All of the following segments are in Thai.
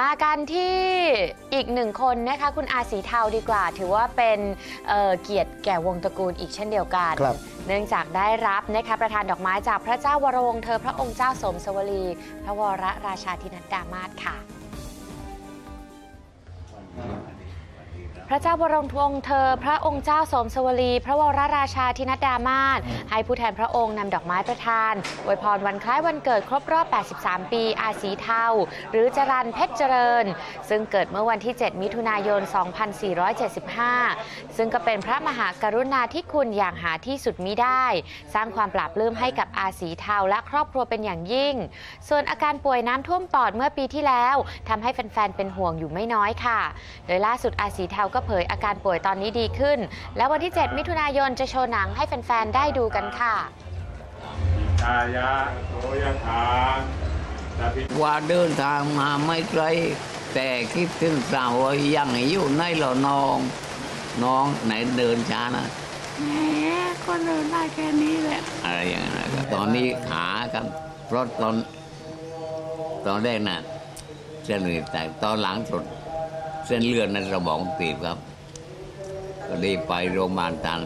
มากันที่อีกหนึ่งคนนะคะคุณอาสีเทาดีกว่า ถือว่าเป็นเอ่อเกียรติแก่วงตระกูลอีกเช่นเดียวกันครับเนื่องจากได้รับนะคะประธานดอกไม้จากพระเจ้าวรวงศ์เธอพระองค์เจ้าสมสวลีพระวรราชาธินัดดามาศค่ะ พระเจ้าวรวงทวงศ์เธอ พระองค์เจ้าสมสวลี พระวรราชาธินัดดามาศให้ผู้แทนพระองค์นำดอกไม้ประทานอวยพรวันคล้ายวันเกิดครบรอบ 83 ปี อาสีเทาหรือจรันเพชรเจริญ ซึ่งเกิดเมื่อวันที่ 7 มิถุนายน 2475 ซึ่งก็เป็นพระมหากรุณาธิคุณอย่างหาที่สุดมิได้ สร้างความปราบปลื้มให้กับอาสีเทาและครอบครัวเป็นอย่างยิ่ง ส่วนอาการป่วยน้ำท่วมปอดเมื่อปีที่แล้วทำให้แฟนๆเป็นห่วงอยู่ไม่น้อยค่ะ โดยล่าสุดอาสีเทาก็เผยอาการป่วยตอนนี้ดีขึ้น และวันที่ 7 มิถุนายนจะโชว์หนังให้แฟน ๆ ได้ดูกันค่ะกายะโสยถาสัพพิว่าเดินทางมาไม่ไกล แต่คิดถึงสาวว่ายังอยู่ในเหรอน้อง น้องไหนเดินช้านะแหมก็เดินได้แค่นี้แหละอะไรอย่างนั้นนะครับตอนนี้ขาครับเพราะตอนตอนแรกน่ะเส้นเลือดแตกตอนหลังสุด เส้นเลือดในสมองตีบครับก็ได้ไปโรงพยาบาลตัน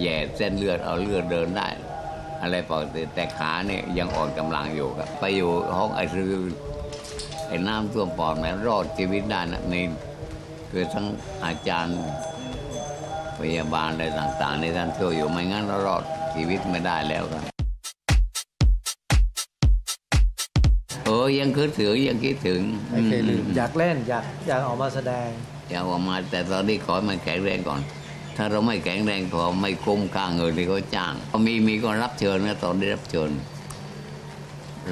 แย่เส้นเลือดเอาเลือดเดินได้ อะไรปกติแต่ขาเนี่ยยังอ่อนกำลังอยู่ครับ ไปอยู่ห้องไอซียูไอ้น้ำท่วมปอดแม้รอดชีวิตได้นะนี่คือทั้งอาจารย์พยาบาลอะไรต่างๆ ในท่านช่วยอยู่ไม่งั้นเรารอดชีวิตไม่ได้แล้วครับ ออยังคิดถึงยังคิดถึงไม่เคยลืมอยากเล่นอยากอยากออกมาแสดงอยากออกมาแต่ตอนนี้ขอให้มันแข็งแรงก่อน ถ้าเราไม่แข็งแรงพอไม่คุ้มค่าเงินที่เขาจ้างมีมีคนรับเชิญนะตอนได้รับเชิญ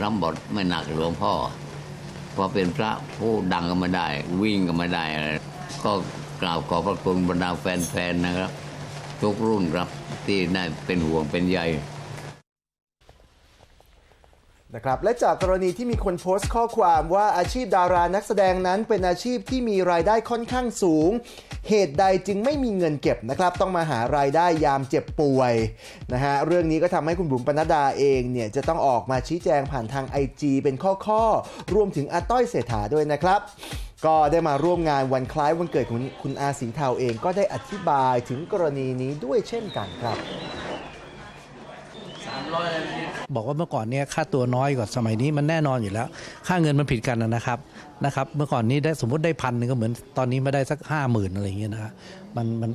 รับบทไม่หนักหลวงพ่อเพราะเป็นพระผู้ดังก็ไม่ได้ วิ่งก็ไม่ได้อะไรก็กล่าวขอบพระคุณบรรดาแฟนๆนะครับ ทุกรุ่นครับที่ได้เป็นห่วงเป็นใย นะครับและจากกรณีที่มีคนโพสต์ข้อความว่าอาชีพดารานักแสดงนั้นเป็นอาชีพที่มีรายได้ค่อนข้างสูง เหตุใดจึงไม่มีเงินเก็บนะครับ ต้องมาหารายได้ยามเจ็บป่วยนะฮะเรื่องนี้ก็ทำให้คุณบุ๋มปนัดดาเองเนี่ยจะต้องออกมาชี้แจงผ่านทาง IG เป็นข้อๆ รวมถึงอาต้อยเศรษฐาด้วยนะครับก็ได้มาร่วมงานวันคล้ายวันเกิดของคุณอาสีเทาเองก็ได้อธิบายถึงกรณีนี้ด้วยเช่นกันครับ บอกว่าเมื่อก่อนเนี่ยค่าตัวน้อยกว่าสมัยนี้มันแน่นอนอยู่แล้ว ค่าเงินมันผิดกันนะครับนะครับเมื่อก่อนนี้ได้สมมติได้พันหนึ่งก็เหมือนตอนนี้ไม่ได้สักห้าหมื่นอะไรอย่างเงี้ยนะมันมัน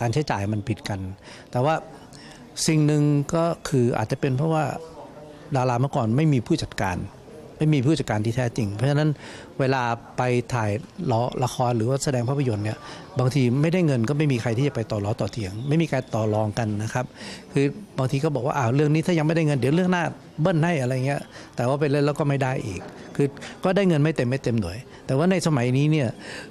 การใช้จ่ายมันผิดกัน แต่ว่าสิ่งหนึ่งก็คืออาจจะเป็นเพราะว่าดาราเมื่อก่อนไม่มีผู้จัดการ ไม่มีผู้จัดการที่แท้จริง เพราะฉะนั้นเวลาไปถ่ายละละครหรือว่าแสดงภาพยนตร์เนี่ยบางทีไม่ได้เงินก็ไม่มีใครที่จะไปต่อล้อต่อเถียง ไม่มีการต่อรองกันนะครับคือบางทีก็บอกว่าอ้าวเรื่องนี้ถ้ายังไม่ได้เงินเดี๋ยวเรื่องหน้าเบิ้ลให้อะไรเงี้ยแต่ว่าไปเล่นแล้วก็ไม่ได้อีก คือก็ได้เงินไม่เต็มไม่เต็มหน่วย แต่ว่าในสมัยนี้เนี่ย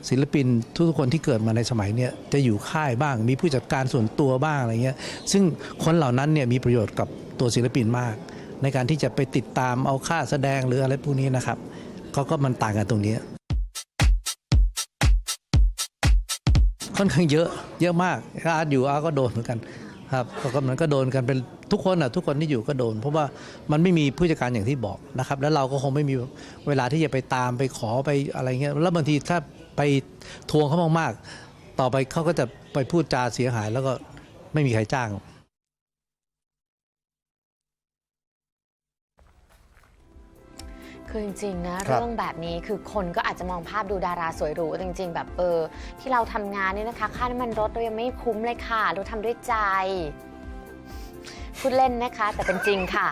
ศิลปินทุกคนที่เกิดมาในสมัยเนี่ยจะอยู่ค่ายบ้าง มีผู้จัดการส่วนตัวบ้างอะไรเงี้ยซึ่งคนเหล่านั้นเนี่ยมีประโยชน์กับตัวศิลปินมาก ในการที่จะไปติดตามเอาค่าแสดงหรืออะไรพวกนี้นะครับเขาก็มันต่างกันตรงนี้ค่อนข้างเยอะเยอะมากอาร์ตอยู่อาร์ตก็โดนเหมือนกันครับก็มันก็โดนกันเป็นทุกคนอะทุกคนที่อยู่ก็โดน เพราะว่ามันไม่มีผู้จัดการอย่างที่บอกนะครับ แล้วเราก็คงไม่มีเวลาที่จะไปตามไปขอไปอะไรเงี้ยแล้วบางทีถ้าไปทวงเขามากๆ ต่อไปเขาก็จะไปพูดจาเสียหายแล้วก็ไม่มีใครจ้าง คือจริงๆนะ ครับเรื่องแบบนี้คือคนก็อาจจะมองภาพดูดาราสวยหรูแต่จริง ๆ แบบเออ ที่เราทำงานเนี่ยนะคะ ค่าน้ำมันรถเรายังไม่คุ้มเลยค่ะ เราทำด้วยใจพูดเล่นนะคะ แต่เป็นจริงค่ะ